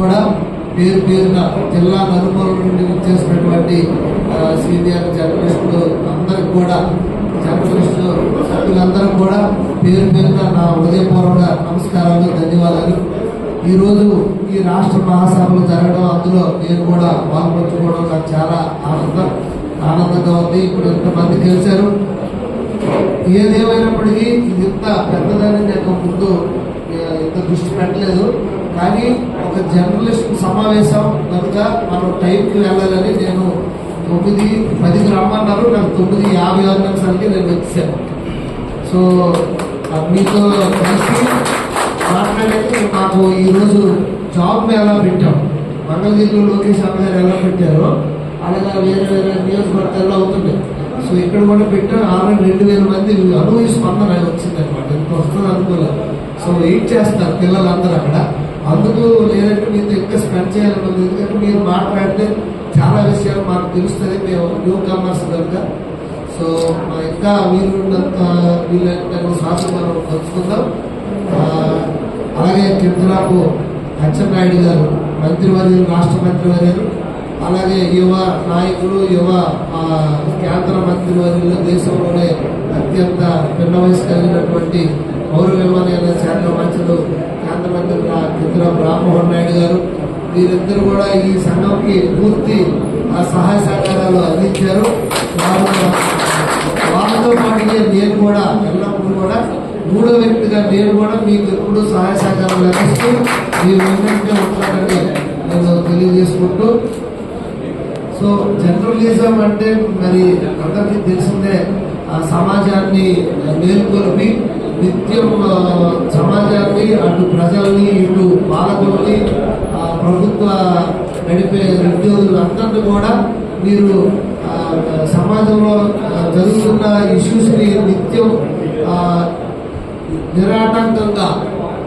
కూడా పేరు పేరున జిల్లా నలుమూల నుండి వచ్చేసినటువంటి సీనియర్ జర్నలిస్టులు అందరికి కూడా జర్నలిస్టులు సభ్యులందరూ కూడా పేరు పేరున నా హృదయపూర్వక నమస్కారాలు ధన్యవాదాలు. ఈరోజు ఈ రాష్ట్ర మహాసభలు జరగడం అందులో నేను కూడా పాల్పంచుకోవడం నాకు చాలా ఆనందం ఆనందంగా ఉంది. ఇప్పుడు ఎంతమంది గెలిచారు? ఏదేమైనప్పటికీ ఇంత పెద్దదని నేను ముందు ఏ, ఇంత దృష్టి పెట్టలేదు కానీ ఒక జర్నలిస్ట్ సమావేశం కనుక మనం టైంకి వెళ్ళాలని నేను తొమ్మిది పదికి రమ్మన్నారు. నాకు తొమ్మిది యాభై ఆరు నిమిషాలకి నేను వచ్చాను. సో మీతో కలిసి మాట్లాడేది మాకు ఈరోజు జాబ్ ఎలా పెట్టాం. మంగళగిరిలో లోకేష్ అన్న గారు ఎలా పెట్టారో అలాగే వేరే వేరే నియోజకవర్గాల్లో అవుతుంది సో ఇక్కడ కూడా పెట్టాం. ఆల్రెడీ రెండు వేల మంది అనుభవ స్పందన వచ్చింది అనమాట ఇంత వస్తుంది అనుకోలేదు. సో వెయిట్ చేస్తారు పిల్లలందరూ అక్కడ. అందుకు లేదంటే మీతో ఇంకా స్పెండ్ చేయాలని ఎందుకంటే మీరు మాట్లాడితే చాలా విషయాలు మాకు తెలుస్తుంది మేము న్యూ కమర్స్ కనుక. సో మా ఇంకా వీలున్నంత వీలైనంత శ్వాస మనం పంచుకుందాం. అలాగే కిందరాపు అచ్చెన్నాయుడు గారు మంత్రివర్యులు రాష్ట్ర మంత్రివర్యులు అలాగే యువ నాయకులు యువ కేంద్ర మంత్రివర్యులు దేశంలోనే అత్యంత పిన్న వయసు కలిగినటువంటి పౌర విమానయాన శాఖ మంత్రులు కేంద్ర మంత్రి రామ్మోహన్ నాయుడు గారు వీరిద్దరు కూడా ఈ సంఘంకి పూర్తి ఆ, సహాయ సహకారాలు అందించారు. వారు వాళ్ళతో పాటుగా నేను కూడా ఎల్లప్పుడూ కూడా మూడో వ్యక్తిగా నేను కూడా మీకు ఎప్పుడు సహాయ సహకారాలు లభిస్తూ మీరు వెంటనే ఉంటారని నేను తెలియజేసుకుంటూ. సో జర్నలిజం అంటే మరి అందరికీ తెలిసిందే ఆ సమాజాన్ని మేల్కొల్పి నిత్యం కాబట్టి అటు ప్రజల్ని ఇటు పాలకుల్ని ఆ, ప్రభుత్వ నడిపే ఉద్యోగులు అందరినీ కూడా మీరు సమాజంలో జరుగుతున్న ఇష్యూస్ని నిత్యం నిరాటంకంగా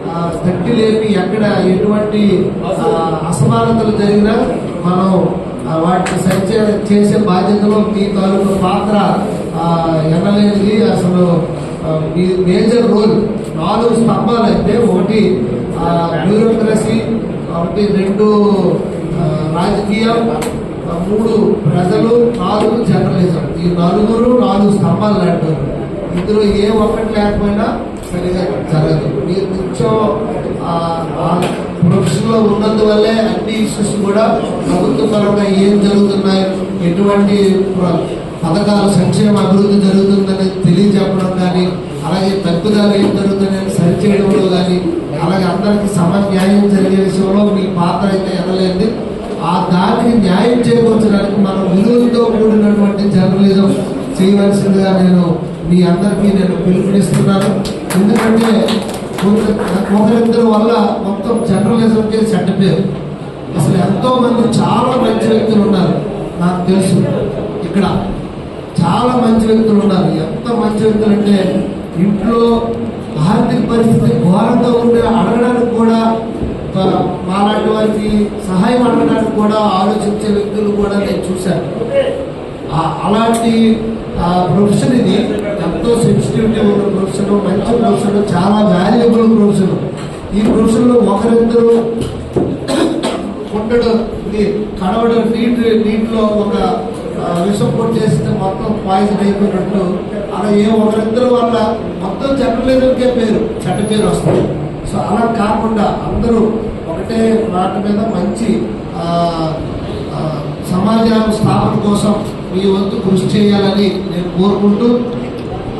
ఆ, తట్టి లేపి ఎక్కడ ఎటువంటి అసమానతలు జరిగినా మనం వాటిని సరిచే చేసే బాధ్యతలో మీ తాలూకు పాత్ర ఎనలేనిది అసలు మీ మేజర్ రోల్. నాలుగు స్తంభాలు అయితే ఒకటి బ్యూరోక్రసీ ఒకటి రెండు రాజకీయం మూడు ప్రజలు నాలుగు జర్నలిజం. ఈ నలుగురు నాలుగు స్తంభాలు అంటారు ఇందులో ఏ ఒక్కటి లేకపోయినా సరిగా జరగదు. మీరు నిత్యం ప్రొఫెషన్లో ఉన్నందువల్లే అన్ని ఇష్యూస్ కూడా ప్రభుత్వ పరంగా ఏం జరుగుతున్నాయి ఎటువంటి పథకాలు సంక్షేమ అభివృద్ధి జరుగుతుందనేది న్యాయం జరిగే విషయంలో మీ పాత్ర అయితే ఎనలేంది ఆ దానికి న్యాయం చేకూర్చడానికి మనం విలువలతో కూడినటువంటి జర్నలిజం చేయవలసిందిగా నేను మీ అందరికీ నేను పిలుపునిస్తున్నాను. ఎందుకంటే కొంత- ఒకరిద్దరి వల్ల మొత్తం జర్నలిజంకే చెడ్డ పేరు. అసలు ఎంతో మంది చాలా మంచి వ్యక్తులు ఉన్నారు నాకు తెలుసు. ఇక్కడ చాలా మంచి వ్యక్తులు ఉన్నారు. ఎంత మంచి వ్యక్తులు అంటే ఇంట్లో ఆర్థిక పరిస్థితి ఘోరంగా ఉండే అడగడానికి వారికి సహాయం అడగడానికి కూడా ఆలోచించే వ్యక్తులు కూడా నేను చూశాను. అలాంటి ప్రొఫెషన్ ఇది. ఎంతో సెన్సిటివిటీ ఉన్న ప్రొఫెషన్ మంచి ప్రొఫెషన్ చాలా వాల్యుబుల్ ప్రొఫెషన్ ఈ ప్రొఫెషన్లో ఒకరిద్దరు ఉండడం కడవడం నీటి నీటిలో ఒక విషం విషం చేస్తే మొత్తం పాయిజన్ అయిపోయినట్టు. అలా ఏ ఒకరిద్దరు వల్ల మొత్తం జర్నలిజంకే పేరు చెట్ట పేరు వస్తుంది. సో అలా కాకుండా అందరూ ఒకటే మాట మీద మంచి సమాజం స్థాపన కోసం మీ వంతు కృషి చేయాలని నేను కోరుకుంటూ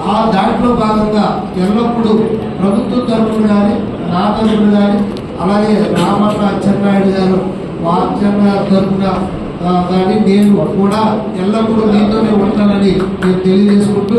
ఆ దాంట్లో భాగంగా ఎల్లప్పుడూ ప్రభుత్వం తరఫున కానీ నా తరఫున కానీ అలాగే రామన్న అచ్చెన్నాయుడు గారు వాచన్న తరఫున కానీ నేను కూడా ఎల్లప్పుడూ మీతోనే ఉంటానని నేను తెలియజేసుకుంటూ